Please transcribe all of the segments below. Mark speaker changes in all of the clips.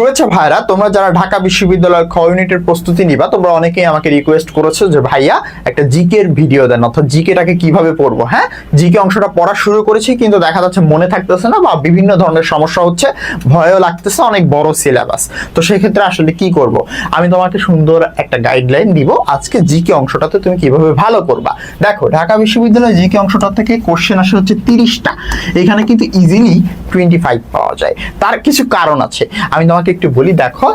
Speaker 1: শুভেচ্ছা ভাইরা, তোমরা যারা ঢাকা বিশ্ববিদ্যালয়ের খ ইউনিটের প্রস্তুতি নিবা, তোমরা অনেকেই আমাকে রিকোয়েস্ট করেছ যে ভাইয়া একটা জিকের ভিডিও দেন, অর্থাৎ জিকেটাকে কীভাবে পড়ব হ্যাঁ? জিকে অংশটা পড়া শুরু করেছি, কিন্তু দেখা যাচ্ছে মনে থাকতেছে না বা বিভিন্ন ধরনের সমস্যা হচ্ছে, ভয়ও লাগতেছে, অনেক বড় সিলেবাস তো সেক্ষেত্রে আসলে কি করব? আমি তোমাকে সুন্দর একটা গাইডলাইন দিব, আজকে জিকে অংশটাতে তুমি কীভাবে ভালো করবা। দেখো, ঢাকা বিশ্ববিদ্যালয়ের জিকে অংশটা থেকে কোশ্চেন আসে হচ্ছে তিরিশটা। এখানে কিন্তু ইজিলি টোয়েন্টি ফাইভ পাওয়া যায়। তার কিছু কারণ আছে। আমি তোমাকে একটু বলি, দেখো,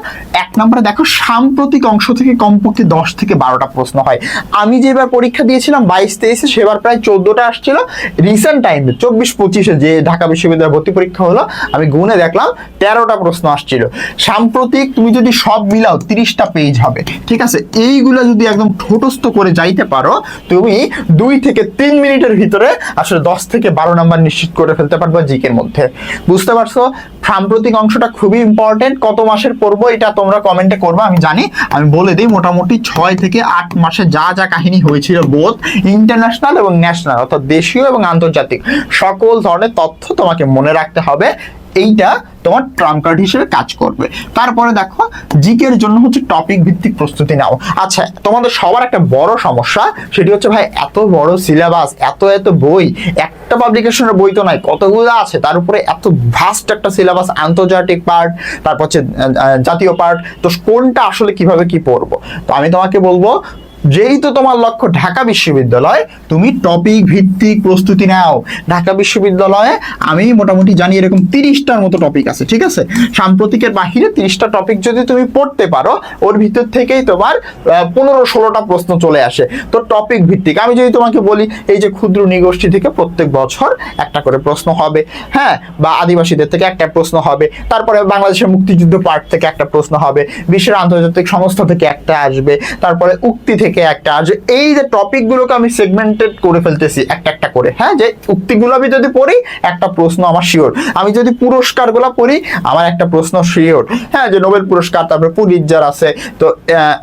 Speaker 1: এক নম্বরে দেখো, সাম্প্রতিক অংশ থেকে কমপক্ষে দশ থেকে বারোটা প্রশ্ন হয়। আমি যেবার পরীক্ষা দিয়েছিলাম বাইশ তেইশে, সেবার প্রায় চোদ্দটা আসছিল। রিসেন্ট টাইমে চব্বিশ পঁচিশে যে ঢাকা বিশ্ববিদ্যালয় ভর্তি পরীক্ষা হলো, আমি গুনে দেখলাম, তেরোটা প্রশ্ন আসছিল। সাম্প্রতিক তুমি যদি সব মিলাও, তিরিশটা পেজ হবে। ঠিক আছে? এইগুলো যদি একদম ঠোটস্থ করে যাইতে পারো, তুমি দুই থেকে তিন মিনিটের ভিতরে আসলে দশ থেকে বারো নাম্বার নিশ্চিত করে ফেলতে পারবে জিকের মধ্যে। বুঝতে পারছ? সাম্প্রতিক অংশটা খুবই ইম্পর্টেন্ট কত মাসের পড়ব এটা তোমরা কমেন্টে করবে, আমি জানি। আমি বলে দিই, মোটামুটি ছয় থেকে আট মাসে যা যা কাহিনী হয়েছিল বোধ ইন্টারন্যাশনাল এবং ন্যাশনাল অর্থাৎ দেশীয় এবং আন্তর্জাতিক, সকল ধরনের তথ্য তোমাকে মনে রাখতে হবে। এইটা তোমার ট্রাম্প কার্ড হিসেবে কাজ করবে। তারপরে দেখো জিকের জন্য হচ্ছে টপিক ভিত্তিক প্রস্তুতি নাও। আচ্ছা তোমাদের সবার একটা বড় সমস্যা, সেটি হচ্ছে ভাই, এত বড় সিলেবাস এত এত বই, একটা পাবলিকেশনের বই তো নাই, কতগুলো আছে? তার উপরে এত ভাস্ট একটা সিলেবাস আন্তর্জাতিক পার্ট তারপর হচ্ছে জাতীয় পার্ট তো কোনটা আসলে কীভাবে কি পড়ব? তো আমি তোমাকে বলব যেই তো তোমার লক্ষ্য ঢাকা বিশ্ববিদ্যালয়, তুমি টপিক ভিত্তিক প্রস্তুতি নাও। ঢাকা বিশ্ববিদ্যালয়ে আমি মোটামুটি জানি এরকম তিরিশটার মতো টপিক আছে, ঠিক আছে? সাম্প্রতিকের বাহিরে তিরিশটা টপিক যদি তুমি পড়তে পারো, ওর ভিতর থেকেই তোমার পনেরো ষোলোটা প্রশ্ন চলে আসে। তো টপিক ভিত্তিক, আমি যদি তোমাকে বলি, এই যে ক্ষুদ্র নিগোষ্ঠী থেকে প্রত্যেক বছর একটা করে প্রশ্ন হবে হ্যাঁ? বা আদিবাসীদের থেকে একটা প্রশ্ন হবে, তারপরে বাংলাদেশের মুক্তিযুদ্ধ পার্ট থেকে একটা প্রশ্ন হবে, বিশ্বের আন্তর্জাতিক সংস্থা থেকে একটা আসবে, তারপরে উক্তি থেকে একটা যে এই যে টপিকগুলোকে আমি সেগমেন্টেড করে ফেলতেছি, একটা একটা করে হ্যাঁ? যে উক্তিগুলো আমি যদি পড়ি, একটা প্রশ্ন আমার শিওর আমি যদি পুরস্কারগুলো পড়ি, আমার একটা প্রশ্ন শিওর হ্যাঁ যে নোবেল পুরস্কার, তারপরে পুলিৎজার আছে, তো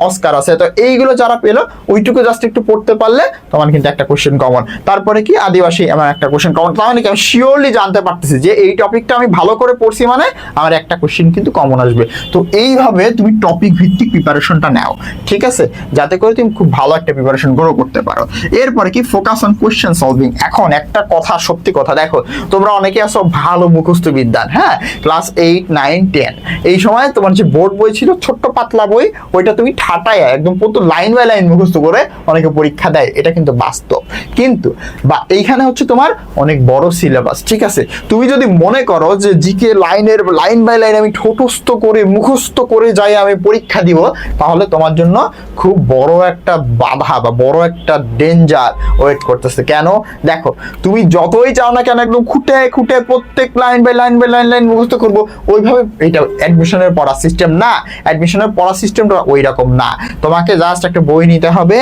Speaker 1: অস্কার আছে, তো এইগুলো যারা পেল, ওইটুকু জাস্ট একটু পড়তে পারলে তোমার কিন্তু একটা কোশ্চেন কমন তারপরে কি? আদিবাসী, আমার একটা কোশ্চেন কমন মানে কি আমি শিওরলি জানতে পারতেছি যে এই টপিকটা আমি ভালো করে পড়ছি মানে আমার একটা কোশ্চেন কিন্তু কমন আসবে। তো এইভাবে তুমি টপিক ভিত্তিক প্রিপারেশনটা নাও, ঠিক আছে? যাতে করে তুমি খুব ভালো একটা প্রিপারেশন গ্রো করতে পারো। এরপরে কি ফোকাস অন কোশ্চেন সলভিং এখন একটা কথা, সত্যি কথা, দেখো, তোমরা অনেকে আছো ভালো মুখস্থ বিদ্যান হ্যাঁ? ক্লাস এইট নাইন টেন এই সময় তোমার যে বোর্ড বই ছিল, ছোট্ট পাতলা বই, ওইটা তুমি ঠাটায় একদম পুরো লাইন বাই লাইন মুখস্থ করে অনেকে পরীক্ষা দেয়। এটা কিন্তু বাস্তব। কিন্তু, বা এইখানে হচ্ছে তোমার অনেক বড় সিলেবাস ঠিক আছে? তুমি যদি মনে করো যে জিকে লাইনের লাইন বাই লাইন আমি ঠোঁটস্থ করে, মুখস্থ করে যাই, আমি পরীক্ষা দিব, তাহলে তোমার জন্য খুব বড় একটা বাধা বা বড় একটা ডেঞ্জার ওয়েট করতেছে। কেন? দেখো, তুমি যতই চাও না কেন একদম খুঁটে খুঁটে প্রত্যেক line by line by line line মুখস্থ করব। ওইভাবে এটা অ্যাডমিশনের পড়া সিস্টেম না। অ্যাডমিশনের পড়া সিস্টেমটা ওই রকম না। তোমাকে জাস্ট একটা বই নিতে হবে।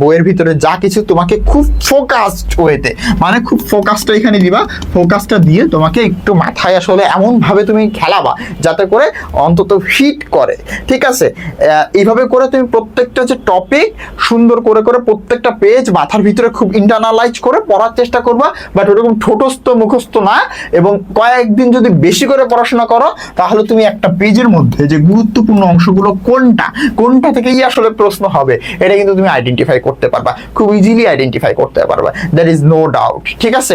Speaker 1: বইয়ের ভিতরে যা কিছু তোমাকে খুব ফোকাসড ওয়েতে মানে খুব ফোকাসটা এখানে দিবা। ফোকাসটা দিয়ে তোমাকে একটু মাথায় আসলে এমন ভাবে তুমি খেলাবা, যাতে করে অন্তত হিট করে। ঠিক আছে? এইভাবে করে তুমি প্রত্যেকটা যে টপিক সুন্দর করে করে প্রত্যেকটা পেজ মাথার ভিতরে খুব ইন্টারনালাইজ করে পড়ার চেষ্টা করবা বাট ওরকম ঠোঁটস্থ মুখস্থ না এবং কয়েকদিন যদি বেশি করে পড়াশোনা করো, তাহলে তুমি একটা পেজের মধ্যে যে গুরুত্বপূর্ণ অংশগুলো কোনটা কোনটা থেকেই আসলে প্রশ্ন হবে, এটা কিন্তু তুমি আইডেন্টিফাই করতে পারবা, খুব ইজিলি আইডেন্টিফাই করতে পারবা দ্যাট ইজ নো ডাউট ঠিক আছে?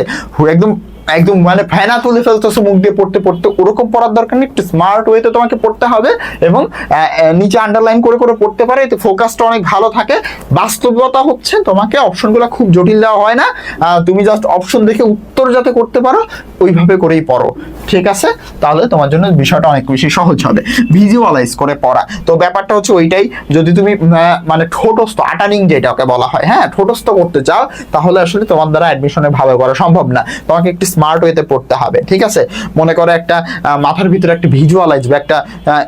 Speaker 1: একদম একদম মানে ফেনা তুলে ফেলতেছো মুখ দিয়ে পড়তে পড়তে। ওরকম পড়ার দরকার নেই, একটু স্মার্ট ওয়েতে তোমাকে পড়তে হবে এবং নিচে আন্ডারলাইন করে করে পড়তে পারে, এতে ফোকাসটা অনেক ভালো থাকে। বাস্তবতা হচ্ছে তোমাকে অপশনগুলো খুব জটিল দেওয়া হয় না। তুমি জাস্ট অপশন দেখে উত্তর যাতে করতে পারো, ওইভাবে করেই পড়ো। ঠিক আছে? তাহলে তোমার জন্য বিষয়টা অনেক বেশি সহজ হবে ভিজুয়ালাইজ করে পড়া। তো ব্যাপারটা হচ্ছে ওইটাই, যদি তুমি মানে ঠোঁটস্থ, আটানিং যেটাকে বলা হয় হ্যাঁ ঠোঁটস্থ করতে চাও, তাহলে আসলে তোমার দ্বারা অ্যাডমিশনে ভালো করা সম্ভব না। তোমাকে একটু স্মার্ট ওয়েতে পড়তে হবে, ঠিক আছে? মনে করো একটা মাথার ভিতরে একটা ভিজুয়ালাইজ বা একটা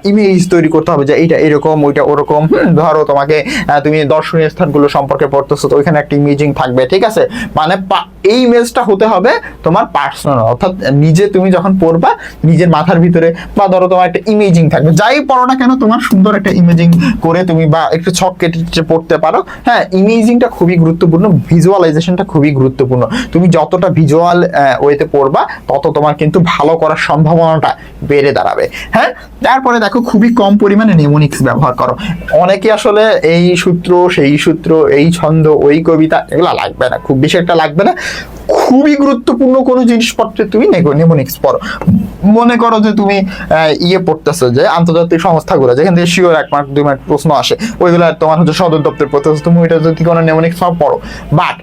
Speaker 1: ইমেজ তৈরি করতে হবে যে এইটা এরকম, ওইটা ওরকম ধরো তোমাকে তুমি দর্শনীয় স্থানগুলো সম্পর্কে পড়তেছো, তো ওইখানে একটা ইমেজিং থাকবে, ঠিক আছে? মানে এই ইমেজটা হতে হবে তোমার পার্সোনাল অর্থাৎ নিজে তুমি যখন পড়বা, নিজের মাথার ভিতরে, বা ধরো তোমার একটা ইমেজিং থাকবে। যাই পড়ো না কেন, তোমার সুন্দর একটা ইমেজিং করে তুমি বা একটু ছক কেটে পড়তে পারো। হ্যাঁ ইমেজিংটা খুবই গুরুত্বপূর্ণ ভিজুয়ালাইজেশনটা খুবই গুরুত্বপূর্ণ। তুমি যতটা ভিজুয়াল ওয়েতে পড়বা, তত তোমার কিন্তু ভালো করার সম্ভাবনাটা বেড়ে দাঁড়াবে। হ্যাঁ তারপরে দেখো খুবই কম পরিমাণে নেমোনিক্স ব্যবহার করো। অনেকে আসলে এই সূত্র, সেই সূত্র, এই ছন্দ, ওই কবিতা, এগুলো লাগবে না। খুব বেশি একটা লাগবে না। খুবই গুরুত্বপূর্ণ কোনো জিনিসপত্রে তুমি নেমোনিক্স পড়ো। মনে করো যে তুমি ইয়ে পড়তেছো যে আন্তর্জাতিক সংস্থাগুলো যেখান থেকে শিওর এক মার্ক দুই মার্ক প্রশ্ন আসে ওইগুলো তোমার হচ্ছে সদর দপ্তর হচ্ছে, তুমি ওইটা যদি কোনো নেমোনিক্স পড়ো। বাট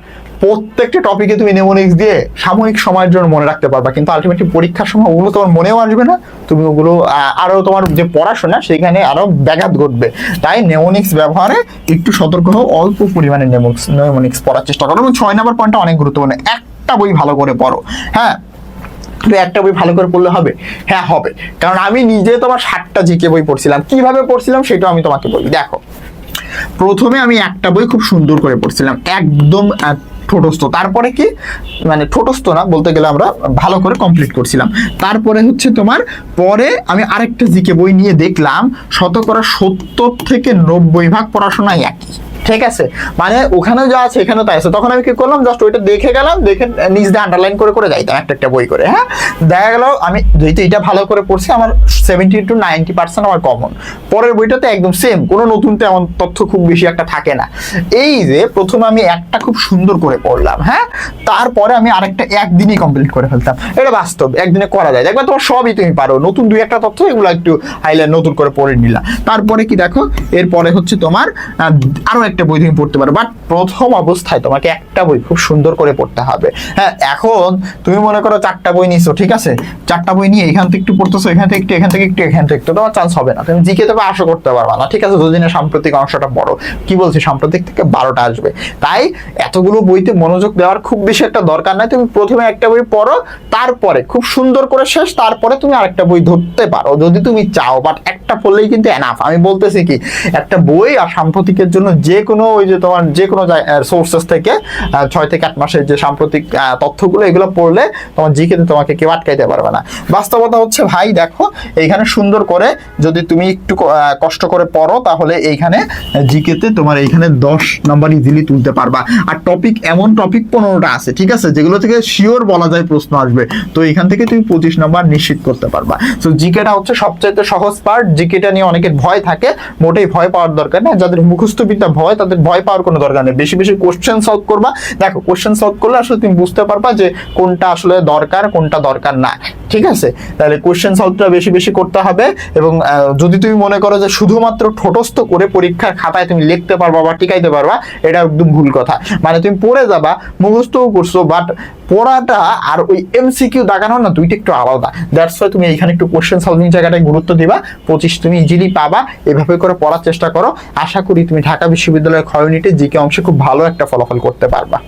Speaker 1: প্রত্যেকটা টপিকে তুমি নেমোনিক্স দিয়ে সাময়িক সময়ের জন্য মনে রাখতে পারবা। কিন্তু আলটিমেটলি পরীক্ষার সময় ওগুলো তোমার মনেও আসবে না তুমি ওগুলো আহ, আরও তোমার যে পড়াশোনা সেখানে আরও ব্যাঘাত ঘটবে। তাই নেমোনিক্স ব্যবহারে একটু সতর্ক হও অল্প পরিমাণে নেমোনিক্স নেমোনিক্স পড়ার চেষ্টা করো। এবং ছয় নম্বর পয়েন্টটা অনেক গুরুত্বপূর্ণ একটা বই ভালো করে পড়ো। হ্যাঁ? শুধু একটা বই ভালো করে পড়লে হবে? হ্যাঁ হবে। কারণ আমি নিজে তোমার ষাটটা জিকে বই পড়ছিলাম। কীভাবে পড়ছিলাম সেটাও আমি তোমাকে বলি। দেখো প্রথমে আমি একটা বই খুব সুন্দর করে পড়ছিলাম। একদম ঠোঁটস্থ। তারপরে কি? মানে ঠোঁটস্থ না, বলতে গেলে আমরা ভালো করে কমপ্লিট করছিলাম। তারপরে হচ্ছে তোমার, পরে আমি আরেকটা জিকে বই নিয়ে দেখলাম, শতকরা সত্তর থেকে নব্বই ভাগ পড়াশোনায় একই। ঠিক আছে? মানে ওখানে যা আছে এখানে তাই আছে। তখন আমি কি করলাম জাস্ট ওইটা দেখে গেলাম দেখে নিজ দিয়ে আন্ডারলাইন করে করে যাইতাম একটা একটা বই করে হ্যাঁ? দেখা গেল আমি যেহেতু এটা ভালো করে পড়ছি আমার সেভেন্টি টু নাইনটি পার্সেন্ট আমার কমন পরের বইটাতে একদম সেম কোনো নতুন তেমন তথ্য খুব বেশি একটা থাকে না। এই যে প্রথমে আমি একটা খুব সুন্দর করে পড়লাম হ্যাঁ? তারপরে আমি আরেকটা একদিনই কমপ্লিট করে ফেলতাম। এটা বাস্তব একদিনে করা যায়। দেখবে তোমার সবই তুমি পারো। নতুন দুই একটা তথ্য এগুলো একটু হাইলাইট নতুন করে পড়ে নিলাম তারপরে কি দেখো এরপরে হচ্ছে তোমার আহ, আরও একটা বই তুমি পড়তে পারো বাট প্রথম অবস্থায় তোমাকে একটা বই খুব সুন্দর করে পড়তে হবে। হ্যাঁ এখন তুমি মনে করো চারটা বই নিছো, ঠিক আছে? চারটা বই নিয়ে এখান থেকে একটু পড়তেছো, এখান থেকে একটু, এখান থেকে একটু, এখান থেকে একটু, তোমার চান্স হবে না। তুমি জিকে তবে আশা করতে পারবা না, ঠিক আছে? দুদিনের সাম্প্রতিক অংশটা বড় কি বলছি? সাম্প্রতিক থেকে বারোটা আসবে। তাই এতগুলো বইতে মনোযোগ দেওয়ার খুব বেশি একটা দরকার নাই। তুমি প্রথমে একটা বই পড়ো, তারপরে খুব সুন্দর করে শেষ, তারপরে তুমি আরেকটা বই ধরতে পারো, যদি তুমি চাও। বাট একটা পড়লেই কিন্তু এনাফ আমি বলতেছি কি, একটা বই আর সাম্প্রতিকের জন্য যে কোনো ওই যে তোমার যে কোনো সোর্সেস থেকে ছয় থেকে আট মাসের যে সাম্প্রতিক তথ্যগুলো, এগুলো পড়লে তোমার জিকেতে তোমাকে কেউ আটকাইতে পারবে না। বাস্তবতা হচ্ছে, ভাই, দেখো, এইখানে সুন্দর করে যদি তুমি একটু কষ্ট করে পড়ো, তাহলে এইখানে জিকেতে তোমার এইখানে দশ নাম্বার ইজিলি তুলতে পারবা। আর টপিক এমন টপিক পনেরোটা আছে, ঠিক আছে? যেগুলো থেকে শিওর বলা যায় প্রশ্ন আসবে। তো এখান থেকে তুমি পঁচিশ নাম্বার নিশ্চিত করতে পারবা। তো জিকেটা হচ্ছে সবচাইতে সহজ পার্ট জিকেটা নিয়ে অনেকের ভয় থাকে। মোটেই ভয় পাওয়ার দরকার না যাদের মুখস্থ বিদ্যা ভয় তাদের ভয় পাওয়ার কোনো দরকার নেই। বেশি বেশি কোশ্চেন সলভ করবা। দেখো কোশ্চেন সলভ করলে আসলে তুমি বুঝতে পারবা যে কোনটা আসলে দরকার, কোনটা দরকার না। ঠিক আছে? তাহলে কোশ্চেন সলভটা বেশি বেশি করতে হবে এবং যদি তুমি মনে করো যে শুধুমাত্র ঠোঁটস্থ করে পরীক্ষার খাতায় তুমি লিখতে পারবা বা টিকাইতে পারবা, এটা একদম ভুল কথা। মানে তুমি পড়ে যাবা, মুখস্থও করছ বাট পড়াটা আর ওই এমসিকিউ দাগানো না দুইটা একটু আলাদা। দ্যাটস ওয়াই তুমি এখানে একটু কোশ্চেন সলভিং জায়গাটায় গুরুত্ব দিবা, পঁচিশ তুমি ইজিলি পাবা, এভাবে করে পড়ার চেষ্টা করো। আশা করি তুমি ঢাকা বিশ্ববিদ্যালয়ের ক্ষয় জিকে অংশে খুব ভালো একটা ফলাফল করতে পারবা।